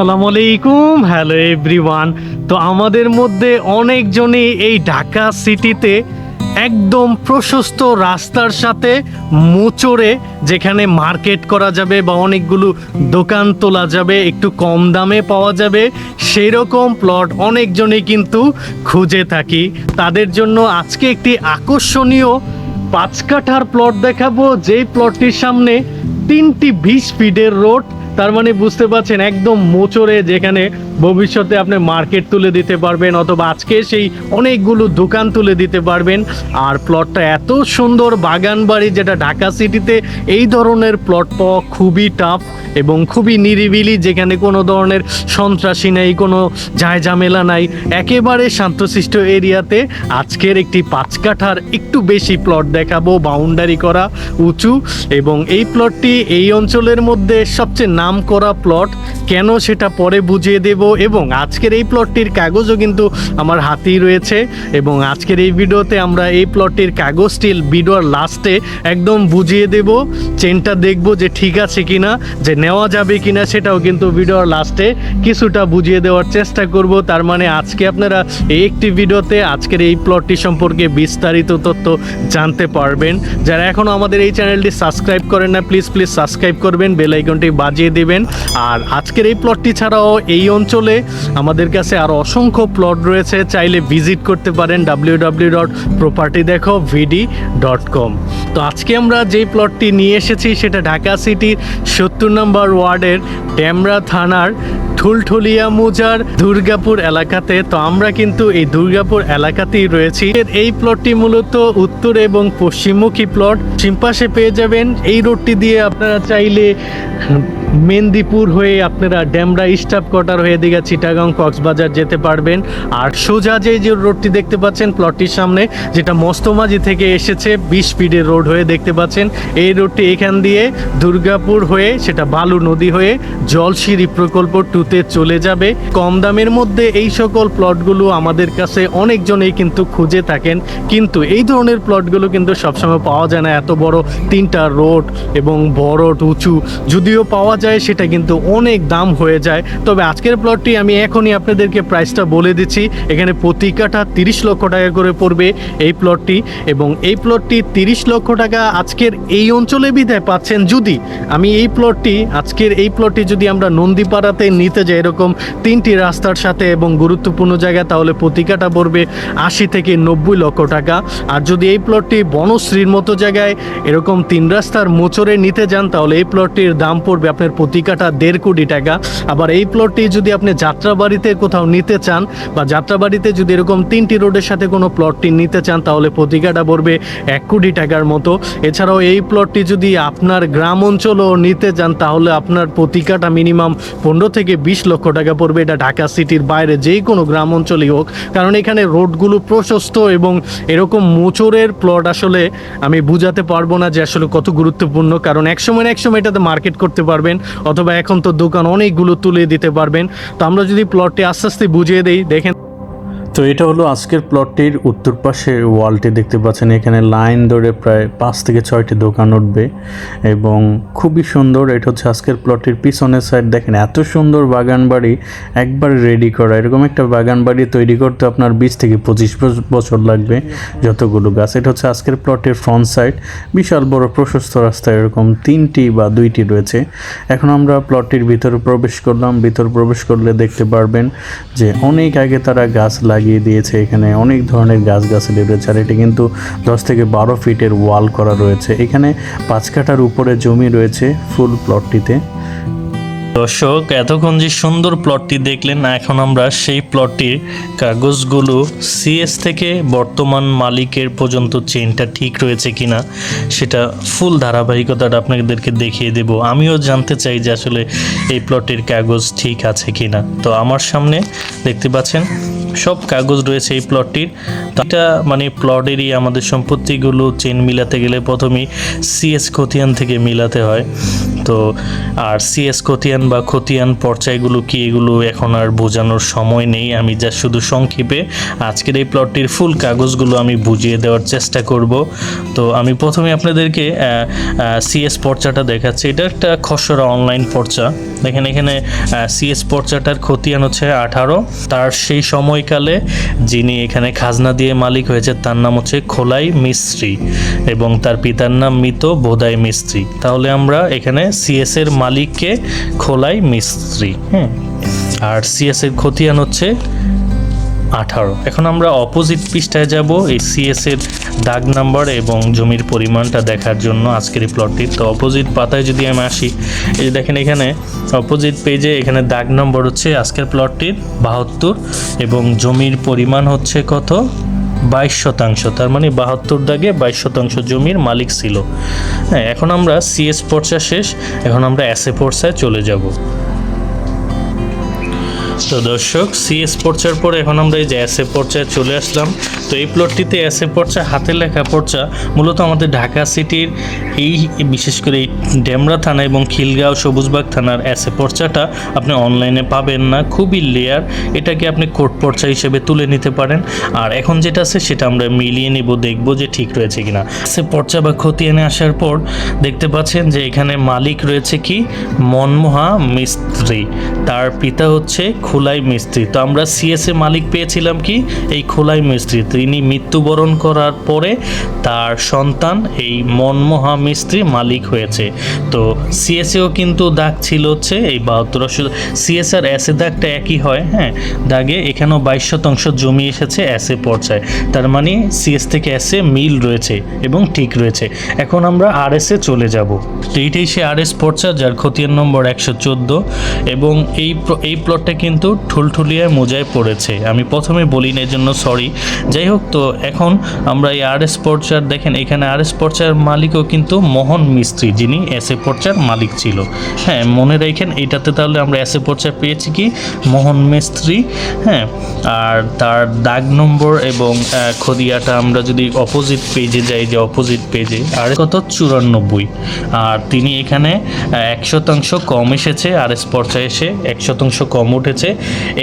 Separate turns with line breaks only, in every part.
আসসালামু আলাইকুম, hello everyone. তো আমাদের মধ্যে অনেকজনই এই ঢাকা সিটিতে একদম প্রশস্ত রাস্তার সাথে মোচড়ে যেখানে মার্কেট করা যাবে বা অনেকগুলো দোকান তোলা যাবে, একটু কম দামে পাওয়া যাবে সেই রকম প্লট অনেকজনই কিন্তু খুঁজে থাকি। তাদের জন্য আজকে একটি আকর্ষণীয় পাঁচ কাঠার প্লট দেখাবো। যেই প্লটটির সামনে তিনটি বিশ ফিটের রোড তার মানে বুঝতে পারছেন একদম মোচরে যেখানে ভবিষ্যতে আপনি মার্কেট তুলে দিতে পারবেন, অথবা আজকে সেই অনেকগুলো দোকান তুলে দিতে পারবেন। আর প্লটটা এত সুন্দর বাগান বাড়ি যেটা ঢাকা সিটিতে, এই ধরনের প্লট পাওয়া খুবই টাফ এবং খুবই নিরিবিলি, যেখানে কোনো ধরনের সন্ত্রাসী নেই, কোনো যায় ঝামেলা নাই। একেবারে শান্তশিষ্ট এরিয়াতে আজকের একটি পাঁচ কাঠার একটু বেশি প্লট দেখাবো বাউন্ডারি করা, উঁচু। এবং এই প্লটটি এই অঞ্চলের মধ্যে সবচেয়ে নাম করা প্লট কেন সেটা পরে বুঝিয়ে দেব? এবং আজকের এই প্লটটির কাগজও কিন্তু আমার হাতেই রয়েছে এবং আজকের এই ভিডিওতে আমরা এই প্লটটির কাগজটি ভিডিওর লাস্টে একদম বুঝিয়ে দেব চেনটা দেখব যে ঠিক আছে কিনা, যে নেওয়া যাবে কিনা সেটাও কিন্তু ভিডিওর লাস্টে কিছুটা বুঝিয়ে দেওয়ার চেষ্টা করব। তার মানে আজকে আপনারা এই একটি ভিডিওতে আজকের এই প্লটটি সম্পর্কে বিস্তারিত তথ্য জানতে পারবেন। যারা এখনও আমাদের এই চ্যানেলটি সাবস্ক্রাইব করেন না প্লিজ প্লিজ সাবস্ক্রাইব করবেন বেল আইকনটি বাজিয়ে দিবেন। আর আজকের এই প্লটটি ছাড়াও এই অঞ্চলে আমাদের কাছে আর অসংখ্য প্লট রয়েছে। চাইলে ভিজিট করতে পারেন ডাব্লিউ ডাব্লিউ ডট প্রপার্টি দেখো ভিডি ডট কম তো আজকে আমরা যেই প্লটটি নিয়ে এসেছি, সেটা ঢাকা সিটির সত্তর নম্বর ওয়ার্ডের ড্যামরা থানার ঠুলঠুলিয়া মুজার দুর্গাপুর এলাকাতে। তো আমরা কিন্তু এই দুর্গাপুর এলাকাতেই রয়েছি। এই প্লটটি মূলত উত্তর এবং পশ্চিমমুখী প্লট সিম্পাশে পেয়ে যাবেন এই রোডটি দিয়ে আপনারা চাইলে মেন্দিপুর হয়ে আপনারা ড্যামরা স্টাফ কোয়ার্টার হয়ে দীঘা চিটাগাং, কক্সবাজার যেতে পারবেন। আর সোজা যে যে রোডটি দেখতে পাচ্ছেন প্লটটির সামনে, যেটা মস্তমাজি থেকে এসেছে, বিশ ফিটের রোড হয়ে দেখতে পাচ্ছেন। এই রোডটি এখান দিয়ে দুর্গাপুর হয়ে, সেটা বালু নদী হয়ে জলসিঁড়ি প্রকল্প টুতে চলে যাবে। কম দামের মধ্যে এই সকল প্লটগুলো আমাদের কাছে অনেকজনেই কিন্তু খুঁজে থাকেন। কিন্তু এই ধরনের প্লটগুলো কিন্তু সবসময় পাওয়া যায় না। এত বড় তিনটা রোড এবং বড় উঁচু যদিও পাওয়া যায়, সেটা কিন্তু অনেক দাম হয়ে যায়। তবে আজকের প্লটটি আমি এখনই আপনাদেরকে প্রাইসটা বলে দিচ্ছি। এখানে প্রতি কাঠা তিরিশ লক্ষ টাকা করে পড়বে এই প্লটটি এবং এই প্লটটি তিরিশ লক্ষ টাকা আজকের এই অঞ্চলে বিধায় পাচ্ছেন যদি আমি এই প্লটটি, আজকের এই প্লটটি যদি আমরা নন্দীপাড়াতে নিতে যাই এরকম তিনটি রাস্তার সাথে এবং গুরুত্বপূর্ণ জায়গা তাহলে প্রতি কাঠা পড়বে আশি থেকে নব্বই লক্ষ টাকা। আর যদি এই প্লটটি বনশ্রীর মতো জায়গায় এরকম তিন রাস্তার মোচরে নিতে যান, তাহলে এই প্লটটির দাম পড়বে আপনার প্রতি কাঠা দেড় কোটি টাকা। আবার এই প্লটটি যদি আপনি যাত্রাবাড়িতে কোথাও নিতে চান বা যাত্রাবাড়িতে যদি এরকম তিনটি রোডের সাথে কোনো প্লটটি নিতে চান, তাহলে প্রতি কাঠা পড়বে এক কোটি টাকার মতো। এছাড়াও এই প্লটটি যদি আপনার গ্রাম অঞ্চলও নিতে চান তাহলে আপনার প্রতি কাঠা মিনিমাম পনেরো থেকে বিশ লক্ষ টাকা পড়বে। এটা ঢাকা সিটির বাইরে যে কোনো গ্রাম অঞ্চলেই হোক। কারণ এখানে রোডগুলো প্রশস্ত এবং এরকম মোচরের প্লট আসলে আমি বুঝাতে পারব না যে আসলে কত গুরুত্বপূর্ণ। কারণ এক সময় না এক সময় এটাতে মার্কেট করতে পারবেন, অথবা এখন তো দোকান অনেকগুলো তুলে দিতে পারবেন। তো আমরা যদি প্লটটি আস্তে আস্তে বুঝিয়ে দিই, দেখেন
তো এটা হলো আজকের প্লটটির উত্তর পাশের ওয়ালটি দেখতে পাচ্ছেন। এখানে লাইন ধরে প্রায় পাঁচ থেকে ছয়টি দোকান উঠবে এবং খুবই সুন্দর। এটা হচ্ছে আজকের প্লটটির পিছনের সাইড দেখেন, এত সুন্দর বাগান বাড়ি একবার রেডি করা। এরকম একটা বাগান বাড়ি তৈরি করতে আপনার বিশ থেকে পঁচিশ বছ- বছর লাগবে যতগুলো গাছ। এটা হচ্ছে আজকের প্লটের ফ্রন্ট সাইড বিশাল বড় প্রশস্ত রাস্তা এরকম তিনটি বা দুইটি রয়েছে। এখন আমরা প্লটটির ভিতরে প্রবেশ করলাম। ভিতর প্রবেশ করলে দেখতে পারবেন যে অনেক আগে তারা গাছ লাগিয়ে দিয়েছে। এখানে অনেক ধরনের গাছ গাছালি রয়েছে আর এটি কিন্তু দশ থেকে বারো ফিটের ওয়াল করা রয়েছে। এখানে পাঁচ কাঠার উপরে জমি রয়েছে ফুল প্লটটিতে।
দর্শক, এতক্ষণ যে সুন্দর প্লটটি দেখলেন, এখন আমরা সেই প্লটটির কাগজগুলো সিএস থেকে বর্তমান মালিকের পর্যন্ত চেনটা ঠিক রয়েছে কিনা, সেটা ফুল ধারাবাহিকতাটা আপনাদেরকে দেখিয়ে দেব। আমিও জানতে চাই যে আসলে এই প্লটের কাগজ ঠিক আছে কিনা। তো আমার সামনে দেখতে পাচ্ছেন, সব কাগজ রয়েছে এই প্লটটির এটা মানে প্লটেরই আমাদের সম্পত্তিগুলো চেন মিলাতে গেলে প্রথমেই সিএস খতিয়ান থেকে মিলাতে হয়। তো আর সিএস খতিয়ান খতিয়ান বা খতিয়ান পর্যায়গুলো কি এগুলো এখন আর বোঝানোর সময় নেই। আমি যা শুধু সংক্ষেপে আজকের এই প্লটটির ফুল কাগজগুলো আমি বুঝিয়ে দেওয়ার চেষ্টা করব। তো আমি প্রথমে আপনাদেরকে সিএস পর্চাটা দেখাচ্ছি। এটা একটা খসড়া অনলাইন পর্চা। দেখেন এখানে সিএস পর্চাটার খতিয়ান হচ্ছে আঠারো। তার সেই সময়কালে যিনি এখানে খাজনা দিয়ে মালিক হয়েছে, তার নাম হচ্ছে খোলাই মিস্ত্রি এবং তার পিতার নাম মৃত বোধাই মিস্ত্রি। তাহলে আমরা এখানে সিএস এর মালিককে খোলাই মিস্ত্রি হ্যাঁ আর সিএস এর খতিয়ান হচ্ছে আঠারো। এখন আমরা অপোজিট পৃষ্ঠায় যাব এই সিএস এর দাগ নাম্বার এবং জমির পরিমাণটা দেখার জন্য আজকের এই প্লটটির তো অপোজিট পাতায় যদি আমি আসি, এই যে দেখেন এখানে অপোজিট পেজে এখানে দাগ নম্বর হচ্ছে আজকের প্লটটির বাহাত্তর এবং জমির পরিমাণ হচ্ছে কত? বাইশ শতাংশ, তার মানে বাহাত্তর দাগে বাইশ শতাংশ জমির মালিক ছিল। হ্যাঁ এখন আমরা সিএস পর্চা শেষ, এখন আমরা এসএ পর্চায় চলে যাব। তো দর্শক সিএস পর্চার পর এখন আমরা এই যে এসএ পর্চায় চলে আসলাম। তো এই প্লটটিতে এসএ পর্চা, হাতে লেখা পর্চা মূলত আমাদের ঢাকা সিটির এই বিশেষ করে এই ডেমরা থানা এবং খিলগাঁও সবুজবাগ থানার এসএ পর্চাটা আপনি অনলাইনে পাবেন না। খুবই লেয়ার, এটাকে আপনি কোর্ট পর্চা হিসেবে তুলে নিতে পারেন। আর এখন যেটা আছে সেটা আমরা মিলিয়ে নিব, দেখব যে ঠিক রয়েছে কিনা। এসএ পর্চা বা খতিয়ানে আসার পর দেখতে পাচ্ছেন যে এখানে মালিক রয়েছে কি? মনমোহা মিস্ত্রি। তার পিতা হচ্ছে খোলাই মিস্ত্রি। তো আমরা সিএসএ মালিক পেয়েছিলাম কি? এই খোলাই মিস্ত্রি তিনি মৃত্যুবরণ করার পরে তার সন্তান, এই মনমোহা মিস্ত্রি মালিক হয়েছে। তো সিএসএও কিন্তু দাগ ছিল হচ্ছে এই বাহাত্তর সিএস অ্যাসে দাগটা একই হয় হ্যাঁ? দাগে এখানেও বাইশ শতাংশ জমি এসেছে এসএ পর্যায়ে। তার মানে সিএস থেকে এসএ মিল রয়েছে এবং ঠিক রয়েছে। এখন আমরা আর এ চলে যাব। তো এইটাই সে আর এস পর্চা যার খতিয়ান নম্বর একশো চোদ্দ। এবং এই এই প্লটটা কিন্তু ঠুলঠুলিয়ায় মোজায় পড়েছে। আমি প্রথমে বলি এর জন্য সরি যাই হোক তো, এখন আমরা এই আর এস পর্চার দেখেন, এখানে আর এস পর্চার মালিকও কিন্তু মোহন মিস্ত্রি, যিনি এস এ পর্চার মালিক ছিল। হ্যাঁ মনে রাখেন, এটাতে তাহলে আমরা এস এ পর্চার পেয়েছি কি? মোহন মিস্ত্রি হ্যাঁ আর তার দাগ নম্বর এবং খদিয়াটা আমরা যদি অপোজিট পেজে যাই, যে অপোজিট পেজে আর কত? চুরানব্বই। আর তিনি এখানে এক শতাংশ কম এসেছে আর এস পর্চায় এসে এক শতাংশ কম উঠেছে।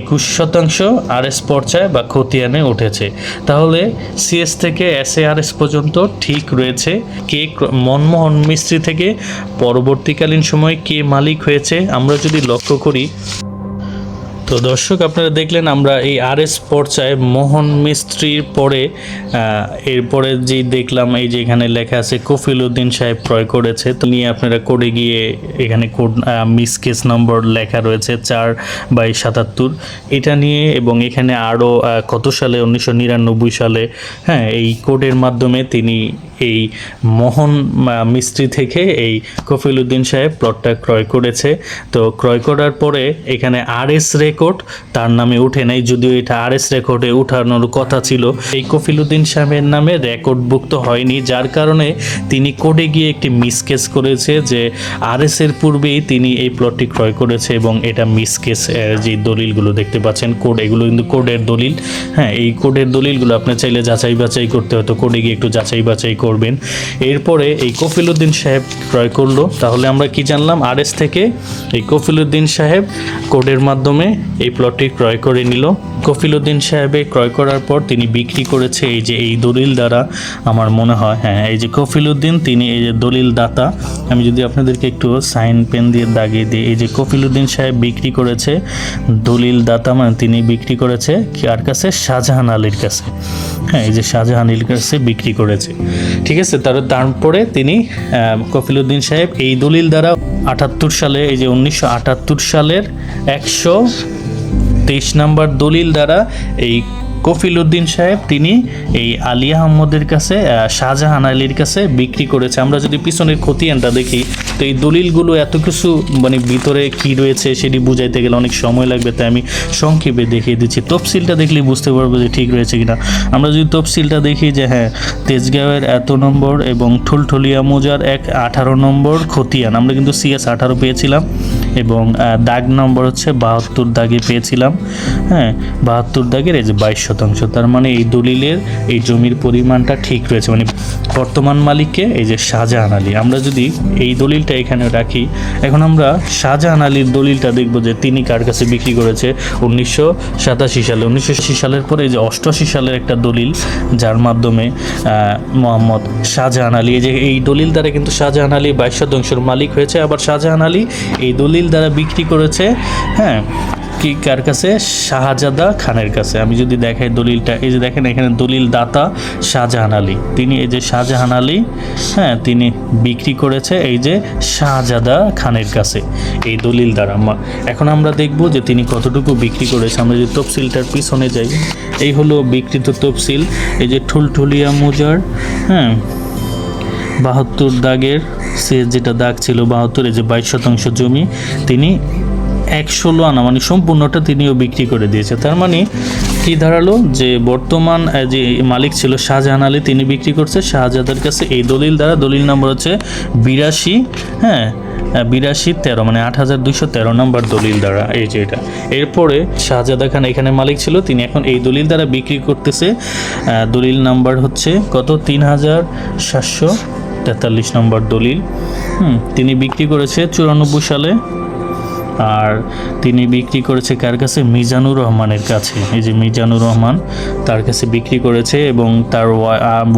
একুশ শতাংশ আর এস পর্যায় বা খতিয়ানে উঠেছে। তাহলে সিএস থেকে এস এ আর এস পর্যন্ত ঠিক রয়েছে। কে মনমোহন মিস্ত্রি থেকে পরবর্তীকালীন সময়ে কে মালিক হয়েছে? আমরা যদি লক্ষ্য করি তো দর্শক, আপনারা দেখলেন আমরা এই আর এস পর্চায় মোহন মিস্ত্রির পরে এরপরে যে দেখলাম, এই যে এখানে লেখা আছে কফিল উদ্দিন সাহেব ক্রয় করেছে। তো নিয়ে আপনারা কোডে গিয়ে এখানে কোড মিস কেস নম্বর লেখা রয়েছে চার বাই সাতাত্তর। এটা নিয়ে এবং এখানে আরও কত সালে? উনিশশো নিরানব্বই সালে। হ্যাঁ এই কোডের মাধ্যমে তিনি এই মোহন মিস্ত্রি থেকে এই কফিল উদ্দিন সাহেব প্লটটা ক্রয় করেছে। তো ক্রয় করার পরে এখানে আর এস রেকর্ড। তার নামে উঠে নাই, যদিও এটা আর এস রেকর্ডে উঠানোর কথা ছিল। এই কফিল উদ্দিন সাহেবের নামে রেকর্ডভুক্ত হয়নি, যার কারণে তিনি কোডে গিয়ে একটি মিসকেস করেছে যে আর এস এর পূর্বেই তিনি এই প্লটটি ক্রয় করেছে এবং এটা মিসকেস যে দলিলগুলো দেখতে পাচ্ছেন, কোড, এগুলো কিন্তু কোডের দলিল। হ্যাঁ এই কোডের দলিলগুলো আপনি চাইলে যাচাই বাছাই করতে হয়তো কোডে গিয়ে একটু যাচাই বাছাই করবেন। এরপরে এই কফিলউদ্দিন সাহেব ক্রয় করল। তাহলে আমরা কি জানলাম আর এস থেকে এই কফিলউদ্দিন সাহেব কোডের মাধ্যমে এই প্লটটি ক্রয় করে নিল। কফিলউদ্দিন সাহেবে ক্রয় করার পর তিনি বিক্রি করেছে এই যে এই দলিল দ্বারা আমার মনে হয়। হ্যাঁ এই যে কফিলউদ্দিন তিনি এই যে দলিল দাতা। আমি যদি আপনাদেরকে একটু সাইন পেন দিয়ে দাগিয়ে দিই এই যে কফিলউদ্দিন সাহেব বিক্রি করেছে দলিল দাতা মানে তিনি বিক্রি করেছে কার কাছে? শাহজাহান আলীর কাছে। হ্যাঁ এই যে শাহজাহান আলীর কাছে বিক্রি করেছে। ঠিক আছে তার তারপরে তিনি আহ, কফিলউদ্দিন সাহেব এই দলিল দ্বারা আটাত্তর সালে এই যে উনিশশো আটাত্তর সালের একশো তেইশ নাম্বার দলিল দ্বারা এই কফিল উদ্দিন সাহেব তিনি এই আলী আহমদের কাছে শাহজাহান আলীর কাছে বিক্রি করেছে। আমরা যদি পিছনের খতিয়ানটা দেখি, তো এই দলিলগুলো এত কিছু মানে ভিতরে কি রয়েছে সেটি বুঝাইতে গেলে অনেক সময় লাগবে, তাই আমি সংক্ষেপে দেখিয়ে দিচ্ছি। তফসিলটা দেখলে বুঝতে পারব যে ঠিক রয়েছে কিনা। আমরা যদি তফসিলটা দেখি যে হ্যাঁ তেজগাঁওয়ের এত নম্বর এবং ঠুলঠুলিয়া মোজার এক আঠারো নম্বর খতিয়ান, আমরা কিন্তু সিএস আঠারো পেয়েছিলাম। এবং দাগ নম্বর হচ্ছে বাহাত্তর দাগে পেয়েছিলাম। হ্যাঁ বাহাত্তর দাগের এই যে বাইশ শতাংশ, তার মানে এই দলিলের এই জমির পরিমাণটা ঠিক রয়েছে। মানে বর্তমান মালিককে এই যে শাহজাহান আলী, আমরা যদি এই দলিলটা এখানে রাখি, এখন আমরা শাহজাহান আলীর দলিলটা দেখব যে তিনি কার কাছে বিক্রি করেছে উনিশশো সাতাশি সালে। উনিশশো সালের পরে এই যে অষ্টআশি সালের একটা দলিল, যার মাধ্যমে মোহাম্মদ শাহজাহান আলী, এই যে এই দলিল দ্বারা কিন্তু শাহজাহান আলী বাইশ শতাংশের মালিক হয়েছে, আবার শাহজাহান আলী এই দলিল দ্বারা বিক্রি করেছে হ্যাঁ কি কার কাছে? শাহজাদা খানের কাছে। আমি যদি দেখাই দলিলটা, এই যে দেখেন এখানে দলিল দাতা শাহজাহান আলী। তিনি এই যে শাহজাহান আলী হ্যাঁ তিনি বিক্রি করেছে এই যে শাহজাদা খানের কাছে, এই দলিল দ্বারা। এখন আমরা দেখব যে তিনি কতটুকু বিক্রি করেছে। আমরা যদি তফসিলটার পিছনে যাই, এই হলো বিকৃত তফসিল, এই যে ঠুলঠুলিয়া মুজার হ্যাঁ বাহাত্তর দাগের সে যেটা দাগ ছিল, বাহাত্তর যে বাইশ শতাংশ জমি, তিনি এক ষোলো আনা মানে সম্পূর্ণটা তিনিও বিক্রি করে দিয়েছে। তার মানে কি দাঁড়াল যে বর্তমান যে মালিক ছিল শাহজাহান আলী, তিনি বিক্রি করছে। শাহজাদার কাছে এই দলিল দ্বারা, দলিল নম্বর হচ্ছে বিরাশি হ্যাঁ বিরাশি তেরো মানে আট হাজার দুইশো তেরো নম্বর দলিল দ্বারা, এই যে এটা। এরপরে শাহজাদা খান এখানে মালিক ছিল, তিনি এখন এই দলিল দ্বারা বিক্রি করতেছে। দলিল নাম্বার হচ্ছে কত? তিন হাজার সাতশো তেতাল্লিশ নম্বর দলিল। হুম তিনি বিক্রি করেছে চুরানব্বই সালে আর তিনি বিক্রি করেছে কার কাছে? মিজানুর রহমানের কাছে। এই যে মিজানুর রহমান তার কাছে বিক্রি করেছে এবং তার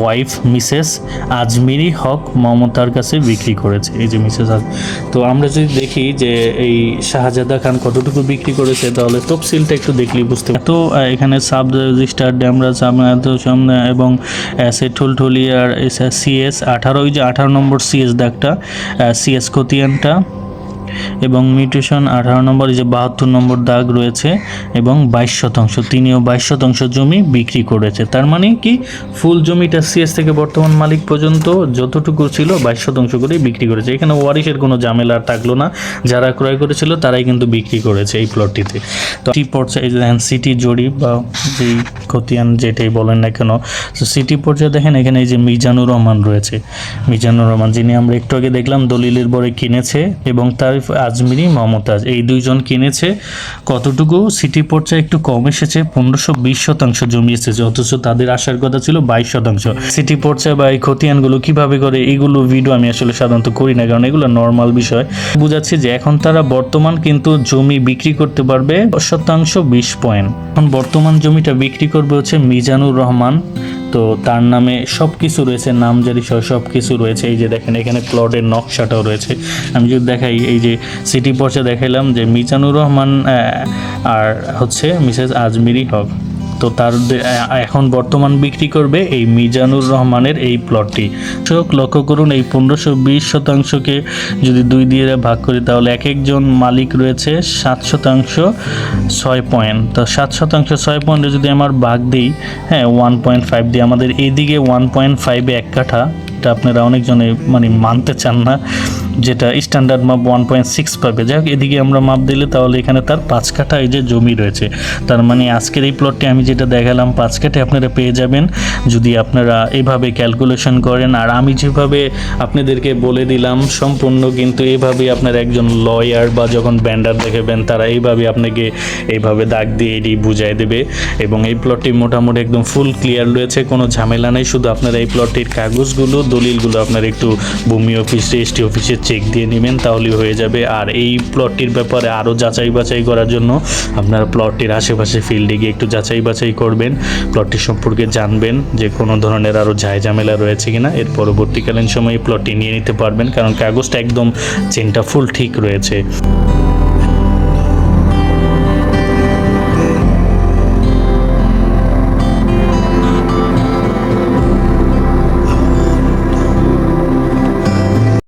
ওয়াইফ মিসেস আজমিরি হক মমতার কাছে বিক্রি করেছে। এই যে মিসেস তো আমরা যদি দেখি যে এই শাহজাদা খান কতটুকু বিক্রি করেছে, তাহলে তফসিলটা একটু দেখলেই বুঝতে। তো এখানে সাব রেজিস্টার ড্যামরা সামনে এবং সেঠুলঠুলিয়ার সিএস আঠারো, ওই যে আঠারো নম্বর সিএস দাগটা সিএস খতিয়ানটা। এবং মিউটেশন আঠারো নম্বর যে বাহাত্তর নম্বর দাগ রয়েছে এবং বাইশ শতাংশ, তিনিও বাইশ শতাংশ জমি বিক্রি করেছে। তার মানে কি? ফুল জমিটা সিএস থেকে বর্তমান মালিক পর্যন্ত যতটুকু ছিল বাইশ শতাংশ করে বিক্রি করেছে। এখানে ওয়ারিশের কোনো ঝামেলা থাকল না। যারা ক্রয় করেছিল তারাই কিন্তু বিক্রি করেছে এই প্লটটিতে। তো সিটি পর্যায়ে দেখেন সিটি জরিপ বা যেই খতিয়ান যেটাই বলেন না কেন, তো সিটি পর্যায়ে দেখেন এখানে এই যে মিজানুর রহমান রয়েছে। মিজানুর রহমান, যিনি আমরা একটু আগে দেখলাম দলিলের বরে কিনেছে এবং তার আজমিরি মমতাজ এই দুইজন কিনেছে, কতটুকু সিটি পর্যায়ে একটু কম এসেছে, পনেরোশো বিশ শতাংশ জমি এসেছে অথচ তাদের আসার কথা ছিল বাইশ শতাংশ। সিটি পর্যায়ে বা এই খতিয়ানগুলো কীভাবে করে, এগুলো ভিডিও আমি আসলে সাধারণত করি না, কারণ এগুলো নর্মাল বিষয়। বুঝাচ্ছি যে এখন তারা বর্তমান কিন্তু জমি বিক্রি করতে পারবে শতাংশ বিশ পয়েন্ট এখন বর্তমান জমিটা বিক্রি করবে হচ্ছে মিজানুর রহমান। তো তার নামে সব কিছু রয়েছে নামজারি সহ সব কিছু রয়েছে। এই যে দেখেন, এখানে প্লটের নকশাটাও রয়েছে। আমি যদি দেখাই, এই যে সিটি পর্চা দেখাইলাম যে মিজানুর রহমান আর হচ্ছে মিসেস আজমিরি হক। তো তার এখন বর্তমান বিক্রি করবে এই মিজানুর রহমানের এই প্লটটি চোখ লক্ষ্য করুন, এই পনেরোশো বিশ শতাংশকে যদি দুই দিয়ে ভাগ করি, তাহলে এক একজন মালিক রয়েছে সাত শতাংশ ছয় পয়েন্ট তো সাত শতাংশ ছয় পয়েন্টে যদি আমার ভাগ দিই হ্যাঁ ওয়ান পয়েন্ট ফাইভ দিই আমাদের এদিকে ওয়ান পয়েন্ট ফাইভে এক কাঠা, এটা আপনারা অনেকজনে মানে মানতে চান না। যেটা স্ট্যান্ডার্ড মাপ ওয়ান পয়েন্ট সিক্স পাবে। যাই হোক এদিকে আমরা মাপ দিলে তাহলে এখানে তার পাঁচ কাঠা এই যে জমি রয়েছে। তার মানে আজকের এই প্লটটি আমি যেটা দেখালাম, পাঁচ কাঠে আপনারা পেয়ে যাবেন। যদি আপনারা এভাবে ক্যালকুলেশন করেন, আর আমি যেভাবে আপনাদেরকে বলে দিলাম, সম্পূর্ণ কিন্তু এভাবেই আপনার একজন লয়ার বা যখন ব্যান্ডার দেখাবেন, তারা এইভাবে আপনাকে এইভাবে দাগ দিয়ে এটি বুঝাই দেবে। এবং এই প্লটটি মোটামুটি একদম ফুল ক্লিয়ার রয়েছে, কোনো ঝামেলা নেই। শুধু আপনারা এই প্লটটির কাগজগুলো, দলিলগুলো আপনার একটু ভূমি অফিস রেজিস্ট্রি অফিসে চেক দিয়ে নেবেন, তাহলেই হয়ে যাবে। আর এই প্লটটির ব্যাপারে আরও যাচাই বাছাই করার জন্য আপনারা প্লটটির আশেপাশে ফিল্ডে গিয়ে একটু যাচাই বাছাই করবেন প্লটটি সম্পর্কে জানবেন যে কোনো ধরনের আরও ঝামেলা রয়েছে কিনা। এর পরবর্তীকালীন সময়ে প্লটটি নিয়ে নিতে পারবেন, কারণ কাগজটা একদম চেনটা ফুল ঠিক রয়েছে।